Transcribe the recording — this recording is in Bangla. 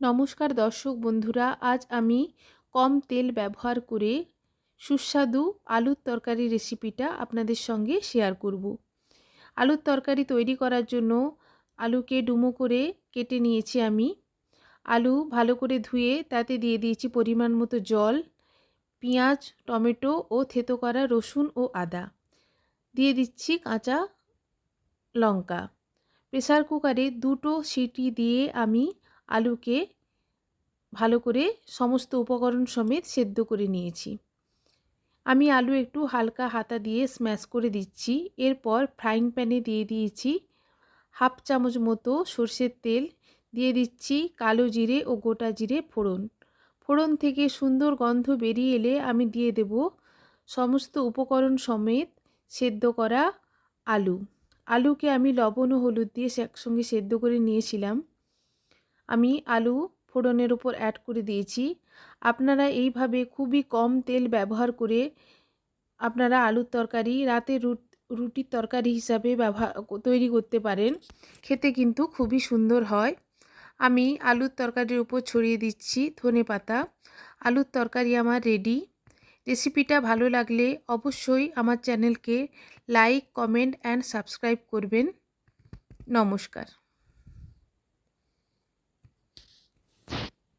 নমস্কার দর্শক বন্ধুরা, আজ আমি কম তেল ব্যবহার করে সুস্বাদু আলুর তরকারি রেসিপিটা আপনাদের সঙ্গে শেয়ার করব। আলুর তরকারি তৈরি করার জন্য আলুকে ডুমো করে কেটে নিয়েছি আমি। আলু ভালো করে ধুয়ে তাতে দিয়ে দিয়েছি পরিমাণ মতো জল, পেঁয়াজ, টমেটো ও থেতো করা রসুন ও আদা। দিয়ে দিচ্ছি কাঁচা লঙ্কা। প্রেসার কুকারে দুটো সিটি দিয়ে আমি আলুকে ভালো করে সমস্ত উপকরণ সমেত সেদ্ধ করে নিয়েছি। আমি আলু একটু হালকা হাতা দিয়ে স্ম্যাশ করে দিচ্ছি। এরপর ফ্রাইং প্যানে দিয়ে দিয়েছি হাফ চামচ মতো সর্ষের তেল। দিয়ে দিচ্ছি কালো জিরে ও গোটা জিরে ফোড়ন। ফোড়ন থেকে সুন্দর গন্ধ বেরিয়ে এলে আমি দিয়ে দেব সমস্ত উপকরণ সমেত সেদ্ধ করা আলু। আলুকে আমি লবণ ও হলুদ দিয়ে একসঙ্গে সেদ্ধ করে নিয়েছিলাম। আমি আলু ফোড়নের উপর অ্যাড করে দিয়েছি। আপনারা এইভাবে খুবই কম তেল ব্যবহার করে আপনারা আলুর তরকারি, রাতে রুটির তরকারি হিসাবে ব্যবহার তৈরি করতে পারেন। খেতে কিন্তু খুবই সুন্দর হয়। আমি আলুর তরকারির উপর ছড়িয়ে দিচ্ছি ধনে পাতা। আলুর তরকারি আমার রেডি রেসিপিটা ভালো লাগলে অবশ্যই আমার চ্যানেলকে লাইক কমেন্ট অ্যান্ড সাবস্ক্রাইব করবেন। নমস্কার।